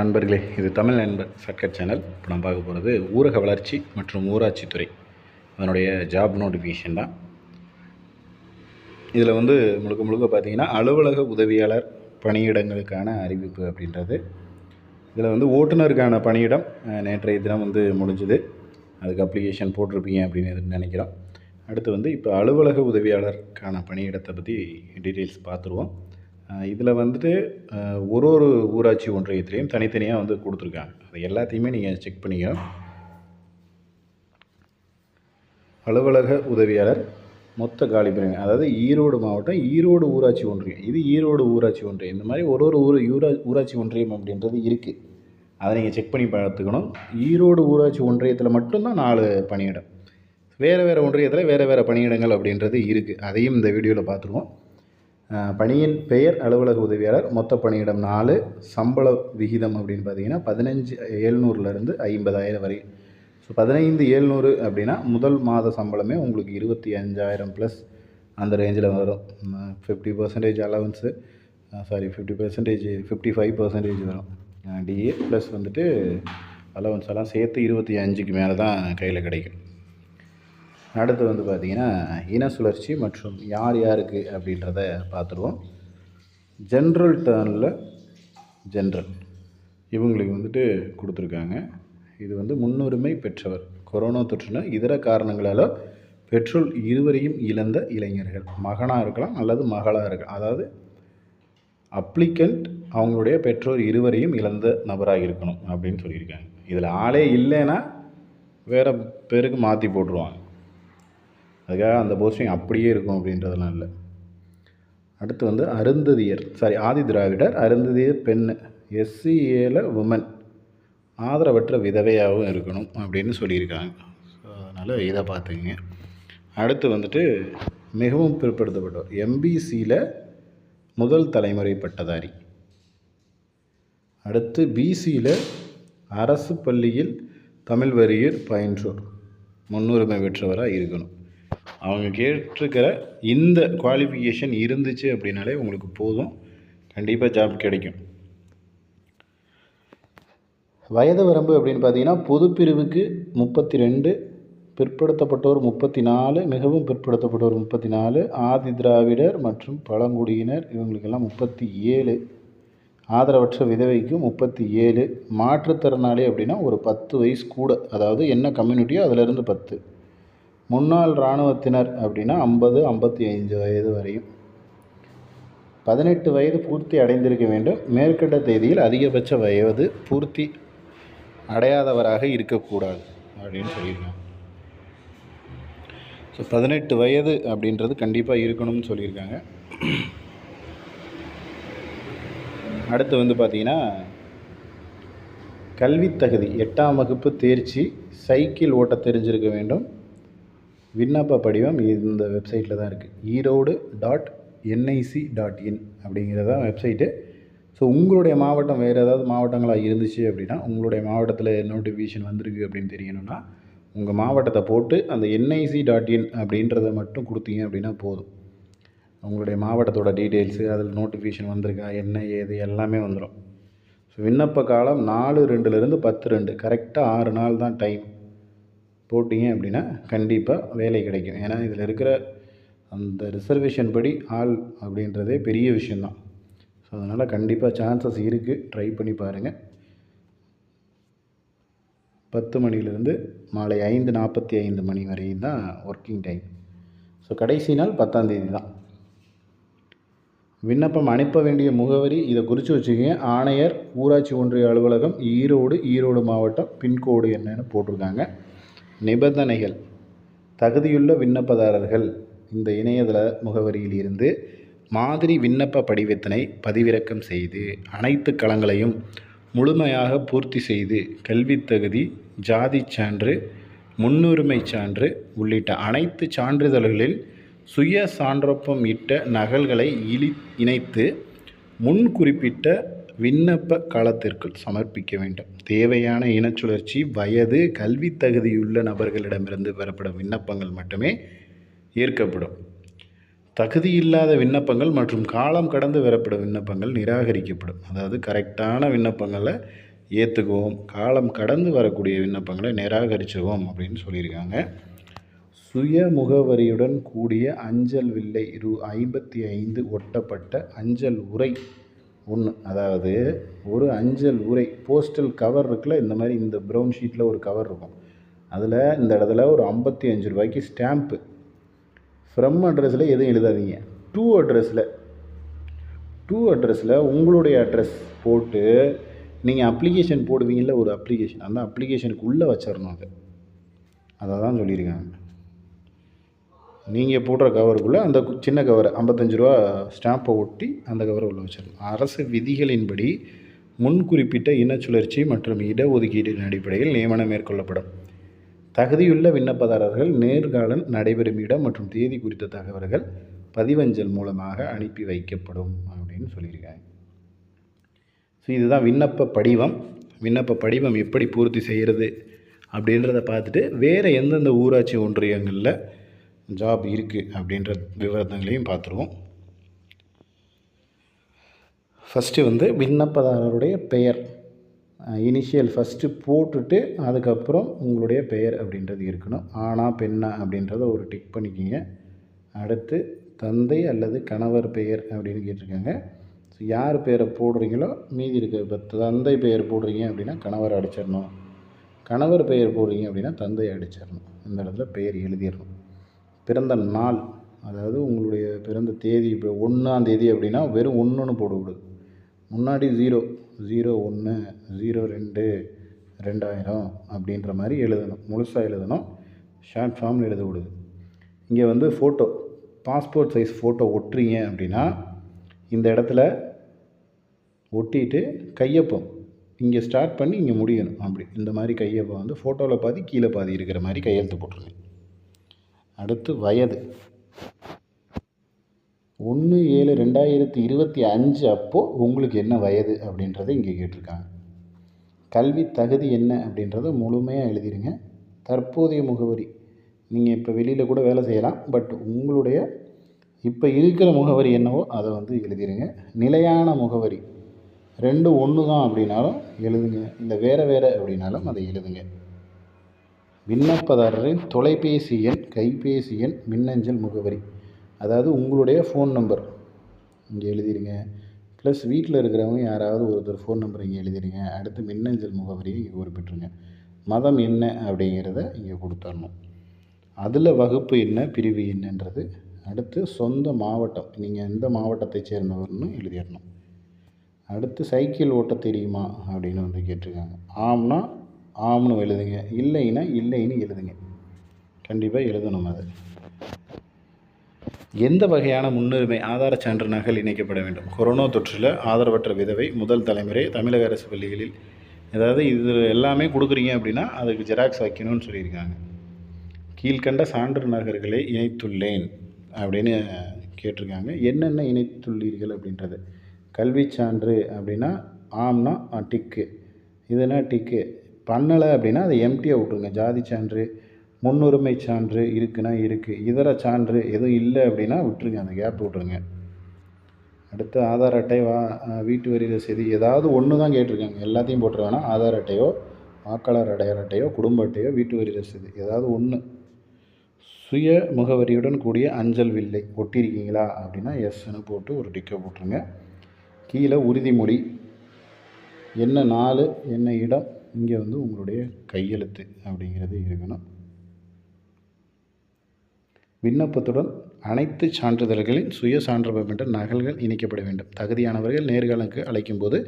நண்பர்களே இது தமிழ் நண்பர் ஷார்ட்கட் சேனல் இப்போ நம்ம பார்க்க போகிறது ஊரக வளர்ச்சி மற்றும் ஊராட்சித்துறை அதனுடைய ஜாப் நோட்டிஃபிகேஷன் தான். இதில் வந்து முழுக்க முழுக்க பார்த்தீங்கன்னா அலுவலக உதவியாளர் பணியிடங்களுக்கான அறிவிப்பு அப்படின்றது. இதில் வந்து ஓட்டுநருக்கான பணியிடம் நேற்றைய தினம் வந்து முடிஞ்சுது. அதுக்கு அப்ளிகேஷன் போட்டிருப்பீங்க அப்படின்னு நினைக்கிறோம். அடுத்து வந்து இப்போ அலுவலக உதவியாளருக்கான பணியிடத்தை பற்றி டீட்டெயில்ஸ் பார்த்துருவோம். இதில் வந்துட்டு ஒரு ஒரு ஊராட்சி ஒன்றியத்திலையும் தனித்தனியாக வந்து கொடுத்துருக்காங்க. அது எல்லாத்தையுமே நீங்கள் செக் பண்ணிக்கணும் அலுவலக உதவியாளர் மொத்த காலி பிரிவு அதாவது ஈரோடு மாவட்டம் ஈரோடு ஊராட்சி ஒன்றியம். இது ஈரோடு ஊராட்சி ஒன்றியம். இந்த மாதிரி ஒரு ஒரு ஊர் ஊரா ஊராட்சி ஒன்றியம் அப்படின்றது இருக்குது அதை நீங்கள் செக் பண்ணி பார்த்துக்கணும். ஈரோடு ஊராட்சி ஒன்றியத்தில் மட்டும்தான் நாலு பணியிடம். வேறு வேறு ஒன்றியத்தில் வேறு வேறு பணியிடங்கள் அப்படின்றது இருக்குது அதையும் இந்த வீடியோவில் பார்த்துருவோம். பணியின் பெயர் அலுவலக உதவியாளர் மொத்த பணியிடம் நாலு சம்பள விகிதம் அப்படின்னு பார்த்தீங்கன்னா பதினஞ்சு ஏழ்நூறுலேருந்து ஐம்பதாயிரம் வரை. ஸோ பதினைந்து ஏழ்நூறு அப்படின்னா முதல் மாத சம்பளமே உங்களுக்கு இருபத்தி அஞ்சாயிரம் ப்ளஸ் அந்த ரேஞ்சில் வரும். Fifty percentage allowance sorry fifty percentage fifty five percentage வரும். டிஏ ப்ளஸ் வந்துட்டு அலவன்ஸ் எல்லாம் சேர்த்து இருபத்தி அஞ்சுக்கு மேலே தான் கையில் கிடைக்கும். அடுத்து வந்து பார்த்திங்கன்னா இன சுழற்சி மற்றும் யார் யாருக்கு அப்படின்றத பார்த்துருவோம். ஜென்ரல் டேர்னில் ஜென்ரல் இவங்களுக்கு வந்துட்டு கொடுத்துருக்காங்க. இது வந்து முன்னுரிமை பெற்றவர். கொரோனா தொற்றுனா இதர காரணங்களால் பெற்றோர் இருவரையும் இழந்த இளைஞர்கள். மகனாக இருக்கலாம் அல்லது மகளாக இருக்கலாம். அதாவது அப்ளிகண்ட் அவங்களுடைய பெற்றோர் இருவரையும் இழந்த நபராக இருக்கணும் அப்படின்னு சொல்லியிருக்காங்க. இதில் ஆளே இல்லைன்னா வேறு பேருக்கு மாற்றி போட்டுருவாங்க. அதுக்காக அந்த போஸ்டிங் அப்படியே இருக்கும் அப்படின்றதெல்லாம் இல்லை. அடுத்து வந்து அருந்ததியர் சாரி ஆதி திராவிடர் அருந்ததியர் பெண் எஸ்சி ஏல உமன் ஆதரவற்ற விதவையாகவும் இருக்கணும் அப்படின்னு சொல்லியிருக்காங்க. ஸோ அதனால் இதை பார்த்துக்குங்க. அடுத்து வந்துட்டு மிகவும் பிற்படுத்தப்பட்டவர் எம்பிசியில் முதல் தலைமுறை பட்டதாரி அடுத்து பிசியில் அரசு பள்ளியில் தமிழ் வரியில் பயின்றோர். முன்னுரிமை பெற்றவராக இருக்கணும். அவங்க கேட்டிருக்கிற இந்த குவாலிஃபிகேஷன் இருந்துச்சு அப்படின்னாலே உங்களுக்கு போதும். கண்டிப்பாக ஜாப் கிடைக்கும். வயது வரம்பு அப்படின்னு பார்த்தீங்கன்னா பொதுப்பிரிவுக்கு முப்பத்தி ரெண்டு பிற்படுத்தப்பட்டோர் முப்பத்தி நாலு மிகவும் பிற்படுத்தப்பட்டோர் முப்பத்தி நாலு ஆதி திராவிடர் மற்றும் பழங்குடியினர் இவங்களுக்கெல்லாம் முப்பத்தி ஏழு ஆதரவற்ற விதவைக்கு முப்பத்தி ஏழு மாற்றுத்திறனாளி அப்படின்னா ஒரு பத்து வயசு கூட அதாவது என்ன கம்யூனிட்டியோ அதிலிருந்து பத்து. முன்னாள் இராணுவத்தினர் அப்படின்னா ஐம்பது ஐம்பத்தி ஐந்து வயது வரையும். பதினெட்டு வயது பூர்த்தி அடைந்திருக்க வேண்டும். மேற்கண்ட தேதியில் அதிகபட்ச வயது பூர்த்தி அடையாதவராக இருக்கக்கூடாது அப்படின்னு சொல்லியிருக்காங்க. ஸோ பதினெட்டு வயது அப்படின்றது கண்டிப்பாக இருக்கணும்னு சொல்லியிருக்காங்க. அடுத்து வந்து பார்த்திங்கன்னா கல்வித்தகுதி எட்டாம் வகுப்பு தேர்ச்சி சைக்கிள் ஓட்ட தெரிஞ்சிருக்க வேண்டும். விண்ணப்ப படிவம் இந்த வெப்சைட்டில் தான் இருக்குது. Erode dot NIC dot in அப்படிங்கிறது தான் வெப்சைட்டு. ஸோ உங்களுடைய மாவட்டம் வேறு ஏதாவது மாவட்டங்களாக இருந்துச்சு அப்படின்னா உங்களுடைய மாவட்டத்தில் நோட்டிஃபிகேஷன் வந்திருக்கு அப்படின்னு தெரியணும்னா உங்கள் மாவட்டத்தை போட்டு அந்த என்ஐசி டாட் இன் அப்படின்றத மட்டும் கொடுத்தீங்க அப்படின்னா போதும். உங்களுடைய மாவட்டத்தோட டீட்டெயில்ஸு அதில் நோட்டிஃபிகேஷன் வந்திருக்கா என்ன ஏது எல்லாமே வந்துடும் ஸோ விண்ணப்ப காலம் நாலு ரெண்டுலேருந்து பத்து ரெண்டு. கரெக்டாக ஆறு நாள் தான் டைம் போட்டிங்க அப்படின்னா கண்டிப்பாக வேலை கிடைக்கும். ஏன்னா இதில் இருக்கிற அந்த ரிசர்வேஷன் படி ஆள் அப்படின்றதே பெரிய விஷயந்தான் ஸோ அதனால் கண்டிப்பாக சான்சஸ் இருக்குது ட்ரை பண்ணி பாருங்கள் பத்து மணிலேருந்து மாலை ஐந்து நாற்பத்தி ஐந்து மணி வரையும் தான் ஒர்க்கிங் டைம் ஸோ கடைசி நாள் பத்தாந்தேதி தான். விண்ணப்பம் அனுப்ப வேண்டிய முகவரி இதை குறித்து வச்சுக்கோங்க. ஆணையர் ஊராட்சி ஒன்றிய அலுவலகம் ஈரோடு ஈரோடு மாவட்டம் பின்கோடு என்னன்னு போட்டிருக்காங்க. நிபந்தனைகள். தகுதியுள்ள விண்ணப்பதாரர்கள். இந்த இணையதள முகவரியில் இருந்து மாதிரி விண்ணப்ப படிவத்தினை பதிவிறக்கம் செய்து அனைத்து களங்களையும் முழுமையாக பூர்த்தி செய்து கல்வித் தகுதி ஜாதி சான்று முன்னுரிமை சான்று உள்ளிட்ட அனைத்து சான்றிதழ்களில் சுய சான்றொப்பம் இட்ட நகல்களை இழி இணைத்து முன் குறிப்பிட்ட விண்ணப்ப காலத்திற்குள் சமர்ப்பிக்க வேண்டும். தேவையான இனச்சுழற்சி வயது கல்வி தகுதியுள்ள நபர்களிடமிருந்து பெறப்படும் விண்ணப்பங்கள் மட்டுமே ஏற்கப்படும். தகுதியில்லாத விண்ணப்பங்கள் மற்றும் காலம் கடந்து பெறப்படும் விண்ணப்பங்கள் நிராகரிக்கப்படும். அதாவது கரெக்டான விண்ணப்பங்களை ஏற்றுக்குவோம் காலம் கடந்து வரக்கூடிய விண்ணப்பங்களை நிராகரிச்சுவோம் அப்படின்னு சொல்லியிருக்காங்க. சுய முகவரியுடன் கூடிய அஞ்சல் வில்லை ரூ. ஐம்பத்தி ஐந்து ஒட்டப்பட்ட அஞ்சல் உரை ஒன்று அதாவது ஒரு அஞ்சல் உரை போஸ்டல் கவர் இருக்குல்ல இந்த மாதிரி இந்த ப்ரௌன் ஷீட்டில் ஒரு கவர் இருக்கும். அதில் இந்த இடத்துல ஒரு ஐம்பத்தி அஞ்சு ரூபாய்க்கு ஸ்டாம்ப்பு ஃப்ரம் அட்ரஸில் எதுவும் எழுதாதீங்க. டூ அட்ரஸில் டூ அட்ரஸில் உங்களுடைய அட்ரஸ் போட்டு நீங்கள் அப்ளிகேஷன் போடுவீங்கள்ல ஒரு அப்ளிகேஷன் அந்த அப்ளிகேஷனுக்கு உள்ளே வச்சிடணும் அது. அதை தான் சொல்லியிருக்காங்க. நீங்கள் போடுற கவருக்குள்ளே அந்த சின்ன கவரை ஐம்பத்தஞ்சு ரூபா ஸ்டாம்பை ஒட்டி அந்த கவரை உள்ள வச்சிடணும் அரசு விதிகளின்படி முன் குறிப்பிட்ட இனச்சுழற்சி மற்றும் இடஒதுக்கீட்டின் அடிப்படையில் நியமனம் மேற்கொள்ளப்படும். தகுதியுள்ள விண்ணப்பதாரர்கள் நேர்காலம் நடைபெறும் இடம் மற்றும் தேதி குறித்த தகவல்கள் பதிவஞ்சல் மூலமாக அனுப்பி வைக்கப்படும் அப்படின்னு சொல்லியிருக்காங்க. ஸோ இதுதான் விண்ணப்ப படிவம். விண்ணப்ப படிவம் எப்படி பூர்த்தி செய்கிறது அப்படின்றத பார்த்துட்டு வேறு எந்தெந்த ஊராட்சி ஒன்றியங்களில் ஜாப் இருக்குது அப்படின்ற விவரங்களையும் பார்த்துருவோம். ஃபஸ்ட்டு வந்து விண்ணப்பதாரருடைய பெயர். இனிஷியல் ஃபஸ்ட்டு போட்டுட்டு அதுக்கப்புறம் உங்களுடைய பெயர் அப்படின்றது இருக்கணும். ஆணா பெண்ணா அப்படின்றத ஒரு டிக் பண்ணிக்கிங்க. அடுத்து தந்தை அல்லது கணவர் பெயர் அப்படின்னு கேட்டிருக்காங்க. ஸோ யார் பெயரை போடுறீங்களோ மீதி இருக்க இப்போ தந்தை பெயர் போடுறீங்க அப்படின்னா கணவர் அடிச்சிடணும். கணவர் பெயர் போடுறீங்க அப்படின்னா தந்தை அடிச்சிடணும். இந்த இடத்துல பெயர் எழுதிடணும். பிறந்த நாள் அதாவது உங்களுடைய பிறந்த தேதி இப்போ ஒன்றாம் தேதி அப்படின்னா வெறும் ஒன்றுன்னு போடக்கூடாது முன்னாடி ஜீரோ ஜீரோ ஒன்று ஜீரோ ரெண்டு ரெண்டாயிரம் அப்படின்ற மாதிரி எழுதணும். முழுசாக எழுதணும். ஷார்ட் ஃபார்மில் எழுதக்கூடாது இங்கே வந்து ஃபோட்டோ பாஸ்போர்ட் சைஸ் ஃபோட்டோ ஒட்டுறீங்க அப்படின்னா இந்த இடத்துல ஒட்டிட்டு கையொப்பம். இங்கே ஸ்டார்ட் பண்ணி இங்கே முடியணும். அப்படி. இந்த மாதிரி கையொப்பம் வந்து ஃபோட்டோவில் பாதி கீழே பாதி இருக்கிற மாதிரி கையெழுத்து போட்டுருங்க. அடுத்து வயது. ஒன்று ஏழு ரெண்டாயிரத்தி இருபத்தி அஞ்சு அப்போது உங்களுக்கு என்ன வயது அப்படின்றத இங்கே கேட்டிருக்காங்க. கல்வி தகுதி என்ன அப்படின்றத முழுமையாக எழுதிடுங்க தற்போதைய முகவரி. நீங்கள் இப்போ வெளியில் கூட வேலை செய்யலாம். பட் உங்களுடைய இப்போ இருக்கிற முகவரி என்னவோ அதை வந்து எழுதிடுங்க நிலையான முகவரி. ரெண்டு ஒன்று தான் அப்படின்னாலும் எழுதுங்க. இல்லை வேறு வேறு அப்படின்னாலும் அதை எழுதுங்க. விண்ணப்பதாரரின் தொலைபேசி எண் கைபேசி எண் மின்னஞ்சல் முகவரி. அதாவது உங்களுடைய ஃபோன் நம்பர் இங்கே எழுதிடுங்க ப்ளஸ் வீட்டில் இருக்கிறவங்க யாராவது ஒருத்தர் ஃபோன் நம்பர் இங்கே எழுதிடுங்க அடுத்து மின்னஞ்சல் முகவரியை இங்கே குறிப்பிட்ருங்க மதம் என்ன அப்படிங்கிறத இங்கே கொடுத்துடணும். அதில் வகுப்பு என்ன பிரிவு என்னன்றது அடுத்து சொந்த மாவட்டம். நீங்கள் எந்த மாவட்டத்தை சேர்ந்தவர்னு எழுதிடணும். அடுத்து சைக்கிள் ஓட்ட தெரியுமா அப்படின்னு வந்து கேட்டிருக்காங்க. ஆம்னா ஆம்னு எழுதுங்க. இல்லைன்னா இல்லைன்னு எழுதுங்க. கண்டிப்பாக எழுதணும் அது. எந்த வகையான முன்னுரிமை ஆதார சான்று நகல் இணைக்கப்பட வேண்டும்? கொரோனா தொற்றில் ஆதரவற்ற விதவை முதல் தலைமுறை தமிழக அரசு பள்ளிகளில் அதாவது இது எல்லாமே கொடுக்குறீங்க அப்படின்னா அதுக்கு ஜெராக்ஸ் வைக்கணும்னு சொல்லியிருக்காங்க. கீழ்கண்ட சான்று நகர்களை இணைத்துள்ளேன் அப்படின்னு கேட்டிருக்காங்க. என்னென்ன இணைத்துள்ளீர்கள் அப்படின்றது? கல்வி சான்று அப்படின்னா ஆம்னா டிக்கு. இதுனா டிக்கு? பண்ணலை அப்படின்னா அதை எம்டியாக விட்ருங்க ஜாதி சான்று முன்னுரிமை சான்று இருக்குன்னா இருக்குது இதர சான்று எதுவும் இல்லை அப்படின்னா விட்டுருங்க. அந்த கேப் விட்ருங்க அடுத்து ஆதார் அட்டை வா வீட்டு வரி ரசீது ஏதாவது ஒன்று தான் கேட்டிருக்காங்க. எல்லாத்தையும் போட்டுற ஆதார் அட்டையோ வாக்காளர் அடையாள அட்டையோ குடும்ப அட்டையோ வீட்டு வரி ரசீது ஏதாவது ஒன்று சுய முகவரியுடன் கூடிய அஞ்சல் வில்லை. ஒட்டியிருக்கீங்களா அப்படின்னா எஸ்ன்னு போட்டு ஒரு டிக்கை போட்டுருங்க. கீழே உறுதிமொழி. என்ன நாள் என்ன இடம் இங்கே வந்து உங்களுடைய கையெழுத்து அப்படிங்கிறது இருக்கணும். விண்ணப்பத்துடன் அனைத்து சான்றிதழ்களின் சுய சான்று என்ற நகல்கள் இணைக்கப்பட வேண்டும். தகுதியானவர்கள் நேர்காணலுக்கு அழைக்கும்போது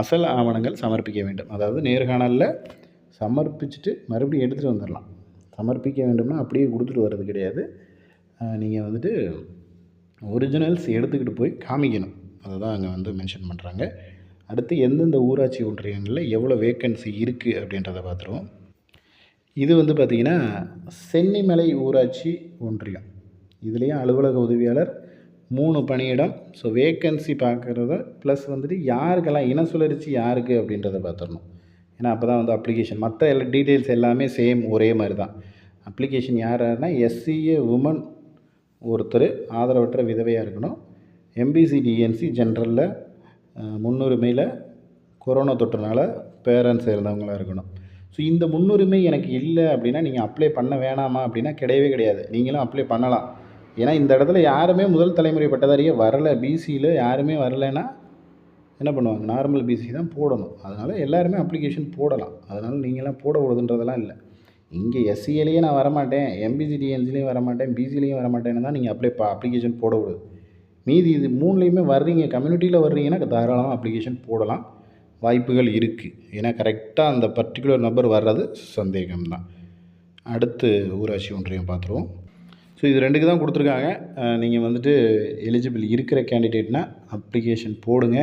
அசல் ஆவணங்கள் சமர்ப்பிக்க வேண்டும். அதாவது நேர்காணலில் சமர்ப்பிச்சுட்டு மறுபடியும் எடுத்துகிட்டு வந்துடலாம். சமர்ப்பிக்க வேண்டும்னா அப்படியே கொடுத்துட்டு வர்றது கிடையாது. நீங்கள் வந்துட்டு ஒரிஜினல்ஸ் எடுத்துக்கிட்டு போய் காமிக்கணும். அதை தான் அங்கே வந்து மென்ஷன் பண்ணுறாங்க அடுத்து எந்தெந்த ஊராட்சி ஒன்றியங்களில் எவ்வளோ வேக்கன்சி இருக்குது அப்படின்றத பார்த்துருவோம். இது வந்து பார்த்திங்கன்னா சென்னிமலை ஊராட்சி ஒன்றியம். இதுலேயும் அலுவலக உதவியாளர் மூணு பணியிடம். ஸோ வேக்கன்சி பார்க்குறத ப்ளஸ் வந்துட்டு யாருக்கெல்லாம் இன சுழற்சி யாருக்கு அப்படின்றத பார்த்துடணும். ஏன்னா அப்போ தான் வந்து அப்ளிகேஷன் மற்ற எல்லா டீட்டெயில்ஸ் எல்லாமே சேம் ஒரே மாதிரி தான் அப்ளிகேஷன் யார் யாருன்னா எஸ்சிஏ உமன் ஒருத்தர் ஆதரவற்ற விதவையாக இருக்கணும். எம்பிசி டிஎன்சி ஜென்ரலில் முன்னுரிமையில் கொரோனா தொற்றுனால பேரண்ட்ஸ் இருந்தவங்களாக இருக்கணும். ஸோ இந்த முன்னுரிமை எனக்கு இல்லை அப்படின்னா நீங்கள் அப்ளை பண்ண வேணாமா அப்படின்னா கிடையவே கிடையாது. நீங்களும் அப்ளை பண்ணலாம். ஏன்னா இந்த இடத்துல யாருமே முதல் தலைமுறை பட்டதாரியே வரலை. பிசியில் யாருமே வரலைன்னா என்ன பண்ணுவாங்க? நார்மல் பிசி தான் போடணும். அதனால் எல்லாருமே அப்ளிகேஷன் போடலாம். அதனால் நீங்களாம் போடக்கூடாதுன்றதெல்லாம் இல்லை. இங்கே எஸ்சிஏலேயே நான் வரமாட்டேன். எம்பிசி டிஎன்சிலையும் வரமாட்டேன். பிசிலையும் வரமாட்டேன்னு தான் நீங்கள் அப்ளை அப்ளிகேஷன் போடக்கூடாது. மீதி இது மூணுலேயுமே வர்றீங்க கம்யூனிட்டியில் வர்றீங்கன்னா தாராளமாக அப்ளிகேஷன் போடலாம். வாய்ப்புகள் இருக்குது ஏன்னா கரெக்டாக அந்த பர்டிகுலர் நம்பர் வர்றது சந்தேகம்தான். அடுத்து ஊராட்சி ஒன்றியம் பார்த்துருவோம். ஸோ இது ரெண்டுக்கு தான் கொடுத்துருக்காங்க. நீங்கள் வந்துட்டு எலிஜிபிள் இருக்கிற கேண்டிடேட்னா அப்ளிகேஷன் போடுங்க.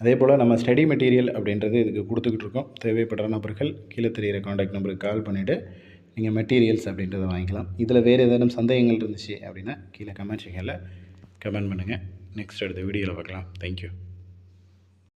அதே போல் நம்ம ஸ்டடி மெட்டீரியல் அப்படின்றது இதுக்கு கொடுத்துக்கிட்டு இருக்கோம். தேவைப்படுற நபர்கள் கீழே தெரியிற காண்டாக்ட் நம்பருக்கு கால் பண்ணிவிட்டு நீங்கள் மெட்டீரியல்ஸ் அப்படின்றத வாங்கிக்கலாம். இதில் வேறு ஏதேனும் சந்தேகங்கள் இருந்துச்சு அப்படின்னா கீழே கமெண்ட் செக்ஷனில் கமெண்ட் பண்ணுங்கள் நெக்ஸ்ட் அடுத்த வீடியோவில் பார்க்கலாம். தேங்க்யூ